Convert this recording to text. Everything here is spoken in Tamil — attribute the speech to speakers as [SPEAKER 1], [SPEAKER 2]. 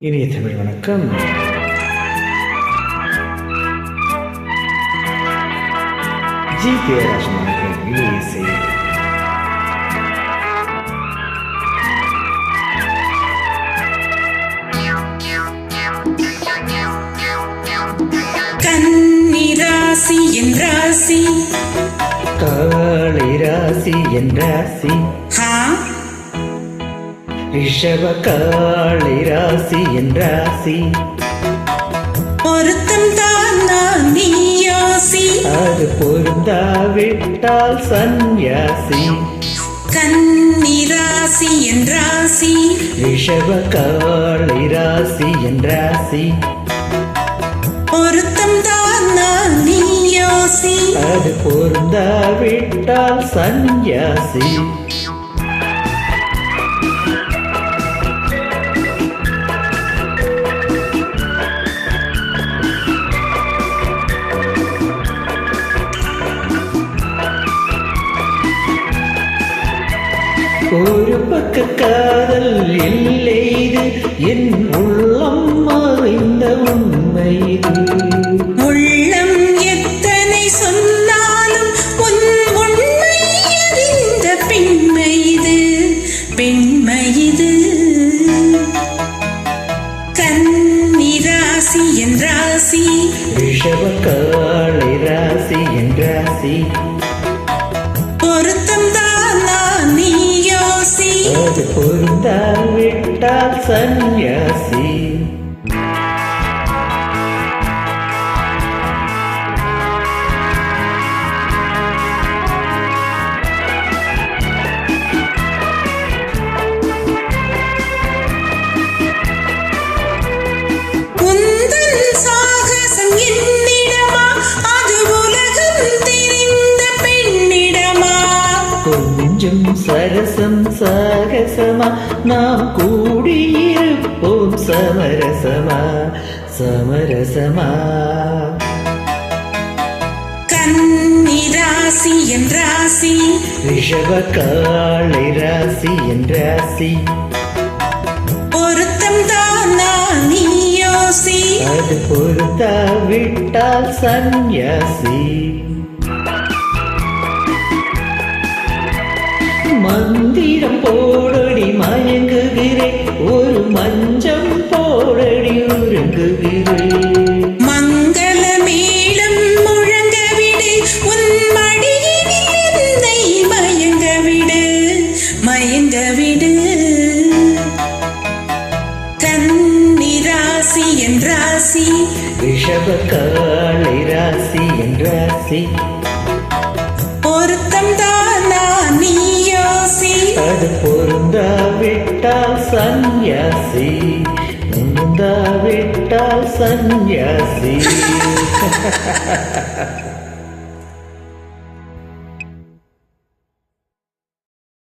[SPEAKER 1] இனிய தமிழ் வணக்கம். ஜி பேராசன் அவர்களின் இனிய இசை.
[SPEAKER 2] கன்னிராசி என் ராசி.
[SPEAKER 1] காளை ராசி என் ராசி.
[SPEAKER 2] ஹா
[SPEAKER 1] ரிஷப காளை ராசி என் ராசி.
[SPEAKER 2] பொருத்தம் தான் நான் நீ யோசி
[SPEAKER 1] அது பொருந்தாவிட்டால் சந்நியாசி
[SPEAKER 2] கன்னிராசி என் ராசி.
[SPEAKER 1] ரிஷப காளை ராசி என் ராசி.
[SPEAKER 2] பொருத்தம் தான் நான்
[SPEAKER 1] அது பொருந்தாவிட்டால் சந்நியாசி. ஒரு பக்க காதல் இல்லை இது. என் உள்ளம் அறிந்த உண்மை இது.
[SPEAKER 2] உள்ளம் எத்தனை சொன்னாலும் உன் உண்மை அறிந்த பெண்மை இது. பெண்மை இது. கன்னிராசி என் ராசி.
[SPEAKER 1] ரிஷப காளை ராசி என் ராசி.
[SPEAKER 2] யோசி
[SPEAKER 1] அது பொருந்தாவிட்டால் சந்நியாசி. கொஞ்சம் சரசம் சாகசமா நாம் கூடியிருப்போம் சமரசமா சமரசமா.
[SPEAKER 2] கன்னிராசி என் ராசி.
[SPEAKER 1] ரிஷப காளை ராசி என் ராசி.
[SPEAKER 2] பொருத்தம் தான் நீ யோசி.
[SPEAKER 1] அது பொருந்தாவிட்டால் சந்நியாசி. மந்திரம் போடடி மயங்குகிறேன் ஒரு மஞ்சம் போடடி உறங்குகிறேன்
[SPEAKER 2] மங்கள மேளம் முழங்க விடு உன் மடியில் என்னை மயங்க விடு மயங்க விடு. கன்னிராசி என் ராசி.
[SPEAKER 1] ரிஷப காளை ராசி என் ராசி.
[SPEAKER 2] யோசி
[SPEAKER 1] அது பொருந்தாவிட்டால் சந்நியாசி. பொருந்தாவிட்டால் சந்நியாசி.